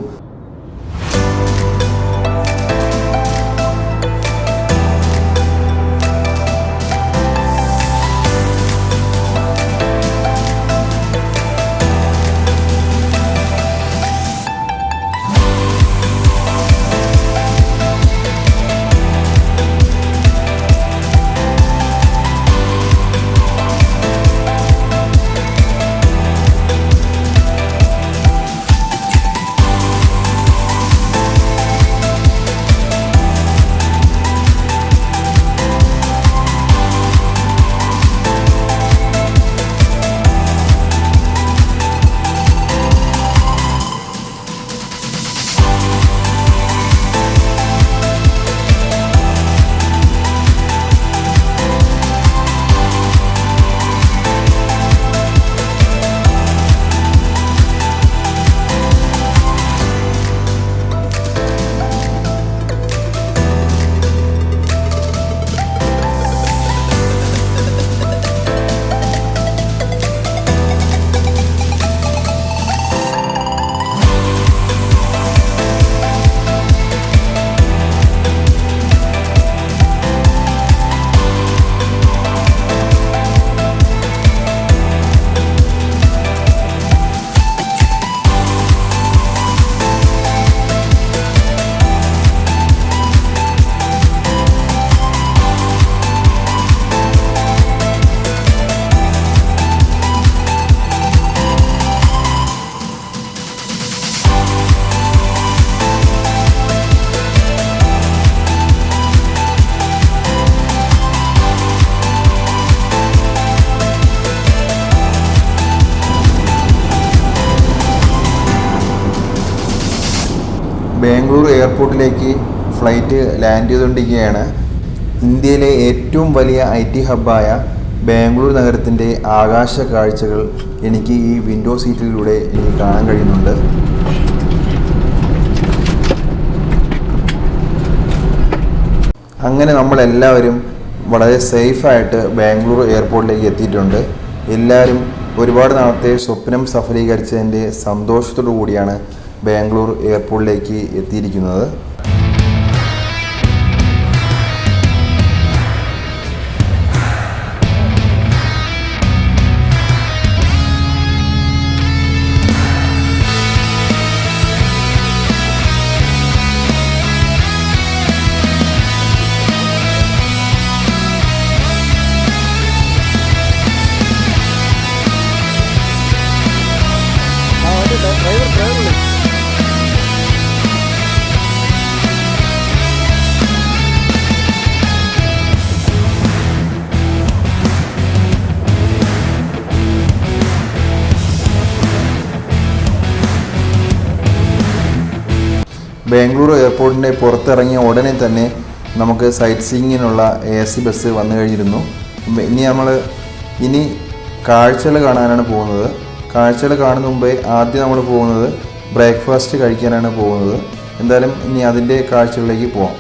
ബാംഗ്ലൂർ എയർപോർട്ടിലേക്ക് ഫ്ലൈറ്റ് ലാൻഡ് ചെയ്തുകൊണ്ടിരിക്കുകയാണ്. ഇന്ത്യയിലെ ഏറ്റവും വലിയ ഐ ടി ഹബ്ബായ ബാംഗ്ലൂർ നഗരത്തിന്റെ ആകാശ കാഴ്ചകൾ എനിക്ക് ഈ വിൻഡോ സീറ്റിലൂടെ എനിക്ക് കാണാൻ കഴിയുന്നുണ്ട്. അങ്ങനെ നമ്മളെല്ലാവരും വളരെ സേഫായിട്ട് ബാംഗ്ലൂർ എയർപോർട്ടിലേക്ക് എത്തിയിട്ടുണ്ട്. എല്ലാവരും ഒരുപാട് നാളത്തെ സ്വപ്നം സഫലീകരിച്ചതിന്റെ സന്തോഷത്തോടു കൂടിയാണ് ബാംഗ്ലൂർ എയർപോർട്ടിലേക്ക് എത്തിയിരിക്കുന്നത്. ബാംഗ്ലൂർ എയർപോർട്ടിന്റെ പുറത്തിറങ്ങിയ ഉടനെ തന്നെ നമുക്ക് സൈറ്റ് സീയിങ്ങിനുള്ള എ സി ബസ് വന്നു കഴിഞ്ഞിരുന്നു. ഇനി നമ്മൾ ഇനി കാഴ്ചകൾ കാണാനാണ് പോകുന്നത്. കാഴ്ചകൾ കാണുന്ന മുമ്പേ ആദ്യം നമ്മൾ പോകുന്നത് ബ്രേക്ക്ഫാസ്റ്റ് കഴിക്കാനാണ് പോകുന്നത്. എന്തായാലും ഇനി അതിന്റെ കാഴ്ചകളിലേക്ക് പോവാം.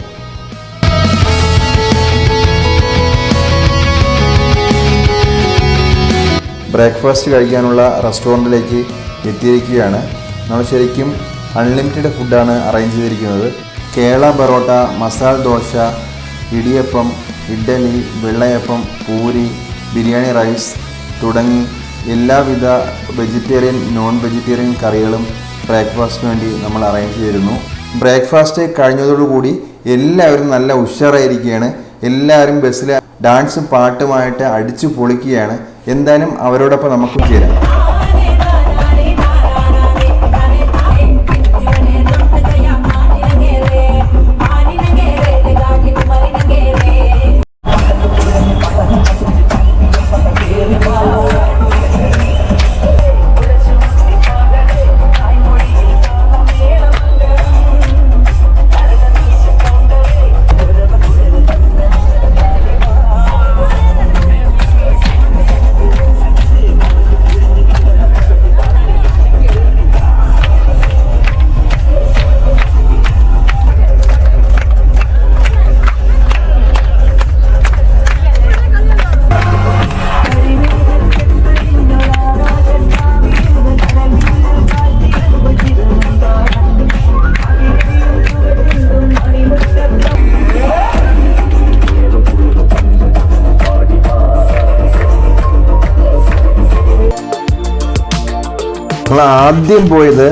ബ്രേക്ക്ഫാസ്റ്റ് കഴിക്കാനുള്ള റെസ്റ്റോറന്റിലേക്ക് എത്തിയിരിക്കുകയാണ്. നമ്മൾ ശരിക്കും അൺലിമിറ്റഡ് ഫുഡാണ് അറേഞ്ച് ചെയ്തിരിക്കുന്നത്. കേള പൊറോട്ട മസാല ദോശ ഇടിയപ്പം ഇഡ്ഡലി വെള്ളയപ്പം പൂരി ബിരിയാണി റൈസ് തുടങ്ങി എല്ലാവിധ വെജിറ്റേറിയൻ നോൺ വെജിറ്റേറിയൻ കറികളും ബ്രേക്ക്ഫാസ്റ്റിന് വേണ്ടി നമ്മൾ അറേഞ്ച് ചെയ്തിരുന്നു. ബ്രേക്ക്ഫാസ്റ്റ് കഴിഞ്ഞതോടുകൂടി എല്ലാവരും നല്ല ഉഷാറായിരിക്കുകയാണ്. എല്ലാവരും ബസ്സിൽ ഡാൻസും പാട്ടുമായിട്ട് അടിച്ചു പൊളിക്കുകയാണ്. എന്തായാലും അവരോടൊപ്പം നമുക്ക് ചേരാം. ആദ്യം പോയത്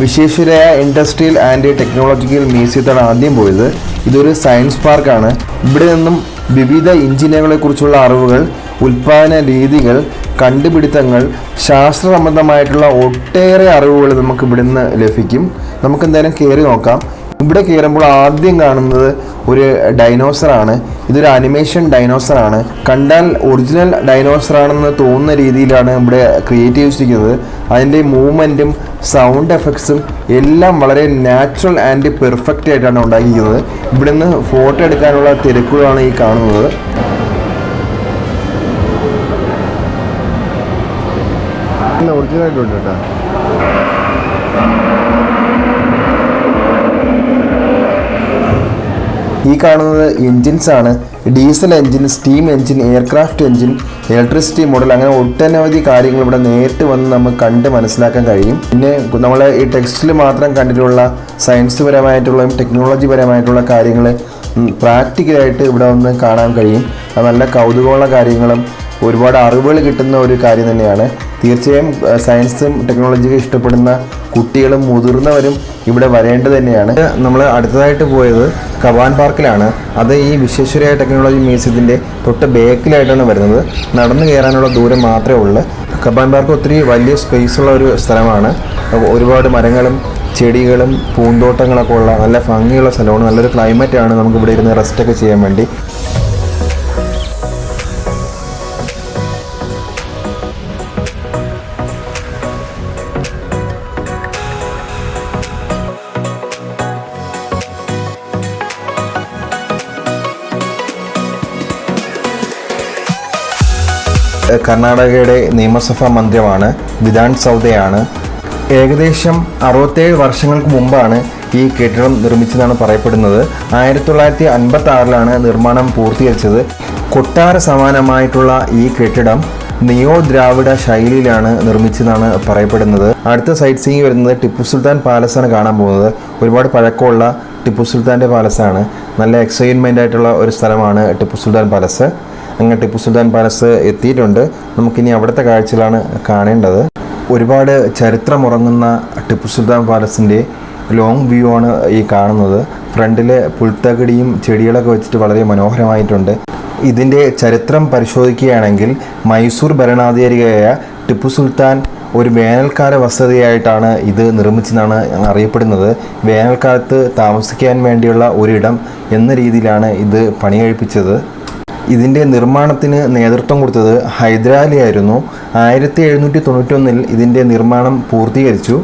വിശ്വേശ്വരയ ഇൻഡസ്ട്രിയൽ ആൻഡ് ടെക്നോളജിക്കൽ മ്യൂസിയത്താണ് ആദ്യം പോയത്. ഇതൊരു സയൻസ് പാർക്കാണ് ഇവിടെ നിന്നും വിവിധ എഞ്ചിനുകളെക്കുറിച്ചുള്ള അറിവുകൾ ഉൽപ്പാദന രീതികൾ കണ്ടുപിടുത്തങ്ങൾ ശാസ്ത്ര സംബന്ധമായിട്ടുള്ള ഒട്ടേറെ അറിവുകൾ നമുക്ക് ഇവിടുന്ന് ലഭിക്കും. നമുക്കെന്തായാലും കയറി നോക്കാം. ഇവിടെ കയറുമ്പോൾ ആദ്യം കാണുന്നത് ഒരു ഡൈനോസറാണ് ഇതൊരു അനിമേഷൻ ഡൈനോസറാണ് കണ്ടാൽ ഒറിജിനൽ ഡൈനോസറാണെന്ന് തോന്നുന്ന രീതിയിലാണ് ഇവിടെ ക്രിയേറ്റ് ചെയ്തിരിക്കുന്നത്. അതിന്റെ മൂവ്മെന്റും സൗണ്ട് എഫക്ട്സും എല്ലാം വളരെ നാച്ചുറൽ ആൻഡ് പെർഫെക്റ്റ് ആയിട്ടാണ് ഉണ്ടാക്കിയിരിക്കുന്നത്. ഇവിടെ നിന്ന് ഫോട്ടോ എടുക്കാനുള്ള തിരക്കുകളാണ് ഈ കാണുന്നത്. ഒറിജിനൽ ആയിട്ടുണ്ട് കേട്ടോ ഈ കാണുന്നത് എൻജിൻസ് ആണ്. Diesel engine steam engine aircraft engine electricity model അങ്ങനെ ഒട്ടനവധി കാര്യങ്ങൾ ഇവിടെ നേരിട്ട് വന്ന് നമുക്ക് കണ്ട് മനസ്സിലാക്കാൻ കഴിയും. പിന്നെ നമ്മൾ ഈ ടെക്സ്റ്റിൽ മാത്രം കണ്ടിട്ടുള്ള സയൻസ് പരമായിട്ടുള്ള ടെക്നോളജി പരമായിട്ടുള്ള കാര്യങ്ങൾ പ്രാക്ടിക്കലായിട്ട് ഇവിടെ വന്ന് കാണാൻ കഴിയും. അത് നല്ല കൗതുകമുള്ള കാര്യങ്ങളും ഒരുപാട് അറിവുകൾ കിട്ടുന്ന ഒരു കാര്യം തന്നെയാണ്. തീർച്ചയായും സയൻസും ടെക്നോളജിയും ഇഷ്ടപ്പെടുന്ന കുട്ടികളും മുതിർന്നവരും ഇവിടെ വരേണ്ടത് തന്നെയാണ്. നമ്മൾ അടുത്തതായിട്ട് പോയത് കവാൻ പാർക്കിലാണ്. അത് ഈ വിശ്വേശ്വരയ ടെക്നോളജി മ്യൂസിയത്തിന്റെ തൊട്ട് ബേക്കിലായിട്ടാണ് വരുന്നത്. നടന്നു കയറാനുള്ള ദൂരം മാത്രമേ ഉള്ളൂ. കബാൻ പാർക്ക് ഒത്തിരി വലിയ സ്പേസ് ഉള്ള ഒരു സ്ഥലമാണ്. ഒരുപാട് മരങ്ങളും ചെടികളും പൂന്തോട്ടങ്ങളൊക്കെ ഉള്ള നല്ല ഭംഗിയുള്ള സ്ഥലമാണ്. നല്ലൊരു ക്ലൈമറ്റാണ് നമുക്ക് ഇവിടെ ഇരുന്ന് റെസ്റ്റൊക്കെ ചെയ്യാൻ വേണ്ടി. കർണാടകയുടെ നിയമസഭാ മന്ദിരമാണ് വിധാൻ സൗദയാണ് ഏകദേശം അറുപത്തേഴ് വർഷങ്ങൾക്ക് മുമ്പാണ് ഈ കെട്ടിടം നിർമ്മിച്ചതെന്നാണ് പറയപ്പെടുന്നത്. ആയിരത്തി തൊള്ളായിരത്തി അൻപത്തി ആറിലാണ് നിർമ്മാണം പൂർത്തീകരിച്ചത്. കൊട്ടാര സമാനമായിട്ടുള്ള ഈ കെട്ടിടം നിയോ ദ്രാവിഡ ശൈലിയിലാണ് നിർമ്മിച്ചതെന്നാണ് പറയപ്പെടുന്നത്. അടുത്ത സൈറ്റ് സീയിങ് വരുന്നത് ടിപ്പു സുൽത്താൻ പാലസാണ് കാണാൻ പോകുന്നത്. ഒരുപാട് പഴക്കമുള്ള ടിപ്പു സുൽത്താന്റെ പാലസാണ്. നല്ല എക്സൈറ്റ്മെന്റ് ആയിട്ടുള്ള ഒരു സ്ഥലമാണ് ടിപ്പു സുൽത്താൻ പാലസ്. അങ്ങനെ ടിപ്പു സുൽത്താൻ പാലസ് എത്തിയിട്ടുണ്ട്. നമുക്കിനി അവിടുത്തെ കാഴ്ചകളാണ് കാണേണ്ടത്. ഒരുപാട് ചരിത്രമുറങ്ങുന്ന ടിപ്പു സുൽത്താൻ പാലസിന്റെ ലോങ് വ്യൂ ആണ് ഈ കാണുന്നത്. ഫ്രണ്ടിൽ പുൽത്തകടിയും ചെടികളൊക്കെ വെച്ചിട്ട് വളരെ മനോഹരമായിട്ടുണ്ട്. ഇതിന്റെ ചരിത്രം പരിശോധിക്കുകയാണെങ്കിൽ മൈസൂർ ഭരണാധികാരിയായ ടിപ്പു സുൽത്താൻ ഒരു വേനൽക്കാല വസതിയായിട്ടാണ് ഇത് നിർമ്മിച്ചതെന്നാണ് അറിയപ്പെടുന്നത്. വേനൽക്കാലത്ത് താമസിക്കാൻ വേണ്ടിയുള്ള ഒരിടം എന്ന രീതിയിലാണ് ഇത് പണികഴിപ്പിച്ചത്. ഇതിന്റെ നിർമ്മാണത്തിന് നേതൃത്വം കൊടുത്തത് ഹൈദരാലി ആയിരുന്നു. ആയിരത്തി എഴുന്നൂറ്റി തൊണ്ണൂറ്റൊന്നിൽ ഇതിന്റെ നിർമ്മാണം പൂർത്തീകരിച്ചു.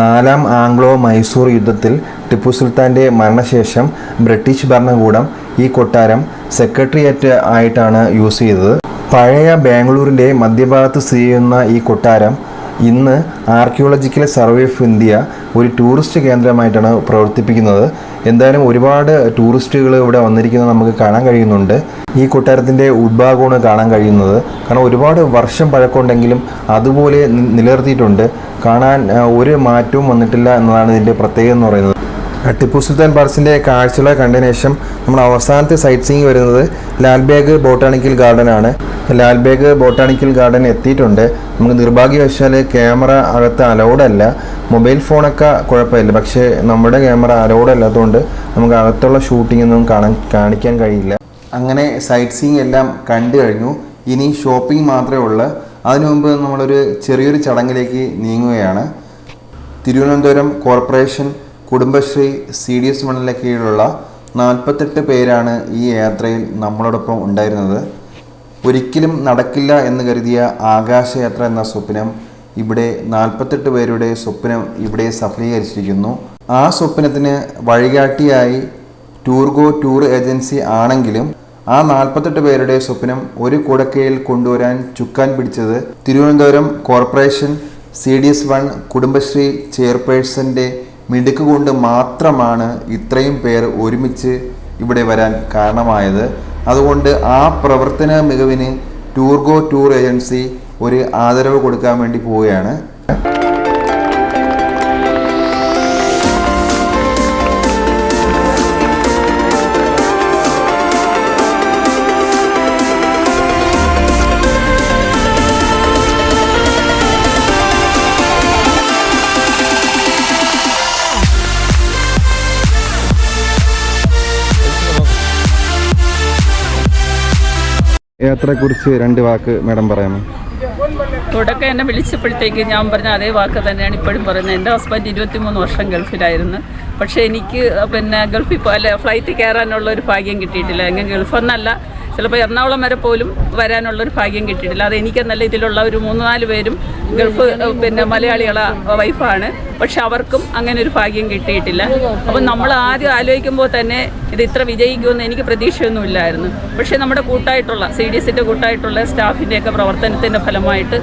നാലാം ആംഗ്ലോ മൈസൂർ യുദ്ധത്തിൽ ടിപ്പു സുൽത്താന്റെ മരണശേഷം ബ്രിട്ടീഷ് ഭരണകൂടം ഈ കൊട്ടാരം സെക്രട്ടേറിയറ്റ് ആയിട്ടാണ് യൂസ് ചെയ്തത്. പഴയ ബാംഗ്ലൂരിന്റെ മധ്യഭാഗത്ത് സ്ഥിതി ചെയ്യുന്ന ഈ കൊട്ടാരം ഇന്ന് ആർക്കിയോളജിക്കൽ സർവേ ഓഫ് ഇന്ത്യ ഒരു ടൂറിസ്റ്റ് കേന്ദ്രമായിട്ടാണ് പ്രവർത്തിപ്പിക്കുന്നത്. എന്തായാലും ഒരുപാട് ടൂറിസ്റ്റുകൾ ഇവിടെ വന്നിരിക്കുന്നത് നമുക്ക് കാണാൻ കഴിയുന്നുണ്ട്. ഈ കൊട്ടാരത്തിന്റെ ഉദ്ഭാഗമാണ് കാണാൻ കഴിയുന്നത്. കാരണം ഒരുപാട് വർഷം പഴക്കമുണ്ടെങ്കിലും അതുപോലെ നിലനിർത്തിയിട്ടുണ്ട്. കാണാൻ ഒരു മാറ്റവും വന്നിട്ടില്ല എന്നതാണ് ഇതിന്റെ പ്രത്യേകത എന്ന് പറയുന്നത്. ടിപ്പു സുൽത്താൻ പാലസിന്റെ കാഴ്ചകളെ കണ്ടതിന് ശേഷം നമ്മൾ അവസാനത്തെ സൈറ്റ് സീയിങ് വരുന്നത് ലാൽബാഗ് ബോട്ടാണിക്കൽ ഗാർഡൻ ആണ്. ലാൽബാഗ് ബോട്ടാണിക്കൽ ഗാർഡൻ എത്തിയിട്ടുണ്ട്. നമുക്ക് നിർഭാഗ്യവശാൽ ക്യാമറ അകത്ത് അലൗഡ് അല്ല. മൊബൈൽ ഫോണൊക്കെ കുഴപ്പമില്ല. പക്ഷേ നമ്മുടെ ക്യാമറ അലൗഡ് നമുക്ക് അകത്തുള്ള ഷൂട്ടിംഗ് ഒന്നും കാണാൻ കാണിക്കാൻ കഴിയില്ല. അങ്ങനെ സൈറ്റ് സീയിങ് എല്ലാം കണ്ടു കഴിഞ്ഞു. ഇനി ഷോപ്പിംഗ് മാത്രമേ ഉള്ളൂ. അതിനു മുമ്പ് നമ്മളൊരു ചെറിയൊരു ചടങ്ങിലേക്ക് നീങ്ങുകയാണ്. Thiruvananthapuram corporation Kudumbashree C D S മണ്ണിലെ കീഴിലുള്ള നാൽപ്പത്തെട്ട് പേരാണ് ഈ യാത്രയിൽ നമ്മളോടൊപ്പം ഉണ്ടായിരുന്നത്. ഒരിക്കലും നടക്കില്ല എന്ന് കരുതിയ ആകാശയാത്ര എന്ന സ്വപ്നം ഇവിടെ നാൽപ്പത്തെട്ട് പേരുടെ സ്വപ്നം ഇവിടെ സഫലീകരിച്ചിരിക്കുന്നു. ആ സ്വപ്നത്തിന് വഴികാട്ടിയായി ടൂർഗോ ടൂർ ഏജൻസി ആണെങ്കിലും ആ നാൽപ്പത്തെട്ട് പേരുടെ സ്വപ്നം ഒരു കുടക്കയിൽ കൊണ്ടുവരാൻ ചുക്കാൻ പിടിച്ചത് Thiruvananthapuram corporation C D S one Kudumbashree ചെയർപേഴ്സന്റെ മിടുക്ക് കൊണ്ട് മാത്രമാണ് ഇത്രയും പേർ ഒരുമിച്ച് ഇവിടെ വരാൻ കാരണമായത്. അതുകൊണ്ട് ആ പ്രവർത്തന മികവിന് ടൂർഗോ ടൂർ ഏജൻസി ഒരു ആദരവ് കൊടുക്കാൻ വേണ്ടി പോവുകയാണ്. യാത്രയെക്കുറിച്ച് രണ്ട് വാക്ക് മാഡം പറയാമോ? തുടക്കം എന്നെ വിളിച്ചപ്പോഴത്തേക്ക് ഞാൻ പറഞ്ഞ അതേ വാക്ക് തന്നെയാണ് ഇപ്പോഴും പറയുന്നത്. എന്റെ ഹസ്ബൻഡ് ഇരുപത്തിമൂന്ന് വർഷം ഗൾഫിലായിരുന്നു. പക്ഷേ എനിക്ക് പിന്നെ ഗൾഫിൽ അല്ല ഫ്ലൈറ്റ് കയറാനുള്ള ഒരു ഭാഗ്യം കിട്ടിയിട്ടില്ല. എങ്ങനെ ഗൾഫെന്നല്ല. ചിലപ്പോൾ എറണാകുളം വരെ പോലും വരാനുള്ളൊരു ഭാഗ്യം കിട്ടിയിട്ടില്ല. അത് എനിക്കെന്നല്ല ഇതിലുള്ള ഒരു മൂന്ന് നാല് പേരും ഗൾഫ് പിന്നെ മലയാളികളെ വൈഫാണ്. പക്ഷെ അവർക്കും അങ്ങനെ ഒരു ഭാഗ്യം കിട്ടിയിട്ടില്ല. അപ്പം നമ്മൾ ആദ്യം ആലോചിക്കുമ്പോൾ തന്നെ ഇത് ഇത്ര വിജയിക്കുമെന്ന് എനിക്ക് പ്രതീക്ഷയൊന്നുമില്ലായിരുന്നു പക്ഷേ നമ്മുടെ കൂട്ടായിട്ടുള്ള സി ഡി എസിന്റെ കൂട്ടായിട്ടുള്ള സ്റ്റാഫിന്റെയൊക്കെ പ്രവർത്തനത്തിന്റെ ഫലമായിട്ട്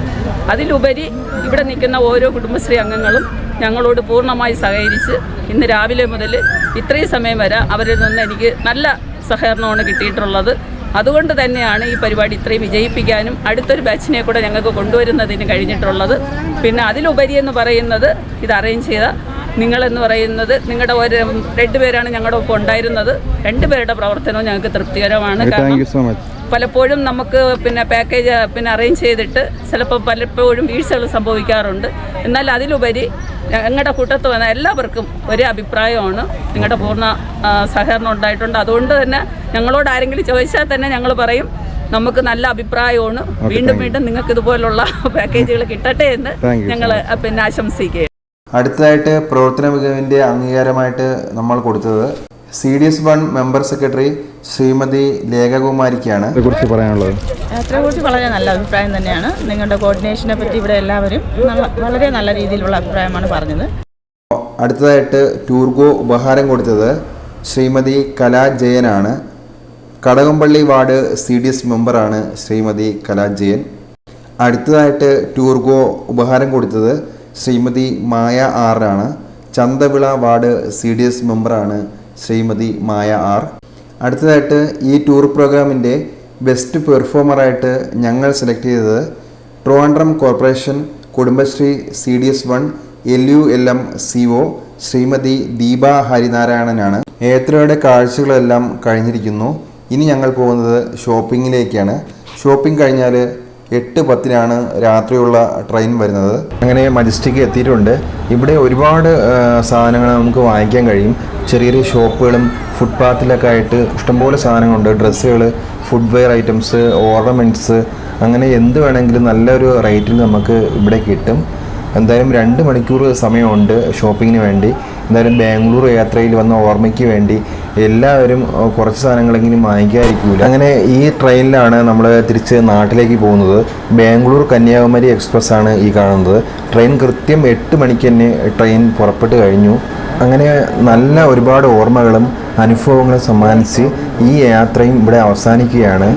അതിലുപരി ഇവിടെ നിൽക്കുന്ന ഓരോ കുടുംബശ്രീ അംഗങ്ങളും ഞങ്ങളോട് പൂർണമായി സഹകരിച്ച് ഇന്ന് രാവിലെ മുതൽ ഇത്രയും സമയം വരെ അവരിൽ നിന്ന് എനിക്ക് നല്ല സഹകരണമാണ് കിട്ടിയിട്ടുള്ളത്. അതുകൊണ്ട് തന്നെയാണ് ഈ പരിപാടി ഇത്രയും വിജയിപ്പിക്കാനും അടുത്തൊരു ബാച്ചിനെ കൂടെ ഞങ്ങൾക്ക് കൊണ്ടുവരുന്നതിന് കഴിഞ്ഞിട്ടുള്ളത്. പിന്നെ അതിലുപരി എന്ന് പറയുന്നത് ഇത് അറേഞ്ച് ചെയ്ത നിങ്ങളെന്ന് പറയുന്നത് നിങ്ങളുടെ ഒരു രണ്ടുപേരാണ് ഞങ്ങളുടെ ഒപ്പം ഉണ്ടായിരുന്നത്. രണ്ടുപേരുടെ പ്രവർത്തനവും ഞങ്ങൾക്ക് തൃപ്തികരമാണ്. കാരണം പലപ്പോഴും നമുക്ക് പിന്നെ പാക്കേജ് പിന്നെ അറേഞ്ച് ചെയ്തിട്ട് ചിലപ്പോൾ പലപ്പോഴും വീഴ്ചകൾ സംഭവിക്കാറുണ്ട്. എന്നാൽ അതിലുപരി ഞങ്ങളുടെ കൂട്ടത്ത് വന്ന എല്ലാവർക്കും ഒരേ അഭിപ്രായമാണ്. നിങ്ങളുടെ പൂർണ സഹകരണം ഉണ്ടായിട്ടുണ്ട്. അതുകൊണ്ട് തന്നെ ഞങ്ങളോട് ആരെങ്കിലും ചോദിച്ചാൽ തന്നെ ഞങ്ങൾ പറയും. നമുക്ക് നല്ല അഭിപ്രായമാണ്. വീണ്ടും വീണ്ടും നിങ്ങൾക്ക് ഇതുപോലുള്ള പാക്കേജുകൾ കിട്ടട്ടെ എന്ന് ഞങ്ങൾ പിന്നെ ആശംസിക്കുകയാണ്. അടുത്തതായിട്ട് പ്രവർത്തന മികവിന്റെ അംഗീകാരമായിട്ട് നമ്മൾ കൊടുത്തത് C D S one member secretary Shrimati ലേഖകുമാരിക്കാണ്. കുറിച്ച് പറയാനുള്ളത്? യാത്രയെക്കുറിച്ച് വളരെ നല്ല അഭിപ്രായം തന്നെയാണ്. നിങ്ങളുടെ കോർഡിനേഷനെ പറ്റി ഇവിടെ എല്ലാവരും വളരെ നല്ല രീതിയിലുള്ള അഭിപ്രായമാണ് പറഞ്ഞത്. അടുത്തതായിട്ട് ടൂർഗോ ഉപഹാരം കൊടുത്തത് Shrimati കലാജയനാണ് Kadakampally ward C D S മെമ്പറാണ് ശ്രീമതി കലാജയൻ അടുത്തതായിട്ട് ടൂർഗോ ഉപഹാരം കൊടുത്തത് ശ്രീമതി മായ ആറാണ് Chanthavila ward C D S മെമ്പറാണ് ശ്രീമതി മായ ആർ. അടുത്തതായിട്ട് ഈ ടൂർ പ്രോഗ്രാമിന്റെ ബെസ്റ്റ് പെർഫോമറായിട്ട് ഞങ്ങൾ സെലക്ട് ചെയ്തത് Trivandrum corporation Kudumbashree C D S one L U L M C O Shrimati Deepa ഹരിനാരായണനാണ്. ഏത്രയുടെ കാഴ്ചകളെല്ലാം കഴിഞ്ഞിരിക്കുന്നു. ഇനി ഞങ്ങൾ പോകുന്നത് ഷോപ്പിങ്ങിലേക്കാണ് ഷോപ്പിംഗ് കഴിഞ്ഞാൽ എട്ട് പത്തിനാണ് രാത്രിയുള്ള ട്രെയിൻ വരുന്നത്. അങ്ങനെ മജസ്റ്റിക്ക് എത്തിയിട്ടുണ്ട്. ഇവിടെ ഒരുപാട് സാധനങ്ങൾ നമുക്ക് വാങ്ങിക്കാൻ കഴിയും. ചെറിയ ചെറിയ ഷോപ്പുകളും ഫുട്പാത്തിലൊക്കെ ആയിട്ട് ഇഷ്ടംപോലെ സാധനങ്ങളുണ്ട്. ഡ്രസ്സുകൾ ഫുഡ്വെയർ ഐറ്റംസ് ഓർണമെന്റ്സ് അങ്ങനെ എന്ത് വേണമെങ്കിലും നല്ലൊരു റേറ്റിൽ നമുക്ക് ഇവിടെ കിട്ടും. എന്തായാലും രണ്ട് മണിക്കൂർ സമയമുണ്ട് ഷോപ്പിങ്ങിന് വേണ്ടി. എന്തായാലും ബാംഗ്ലൂർ യാത്രയിൽ വന്ന ഓർമ്മയ്ക്ക് വേണ്ടി എല്ലാവരും കുറച്ച് സാധനങ്ങളെങ്കിലും വാങ്ങിക്കാതിരിക്കൂല. അങ്ങനെ ഈ ട്രെയിനിലാണ് നമ്മൾ തിരിച്ച് നാട്ടിലേക്ക് പോകുന്നത്. ബാംഗ്ലൂർ കന്യാകുമാരി എക്സ്പ്രസ് ആണ് ഈ കാണുന്നത്. ട്രെയിൻ കൃത്യം എട്ട് മണിക്ക് തന്നെ ട്രെയിൻ പുറപ്പെട്ട് കഴിഞ്ഞു. അങ്ങനെ നല്ല ഒരുപാട് ഓർമ്മകളും അനുഭവങ്ങളും സമ്മാനിച്ച് ഈ യാത്രയും ഇവിടെ അവസാനിക്കുകയാണ്.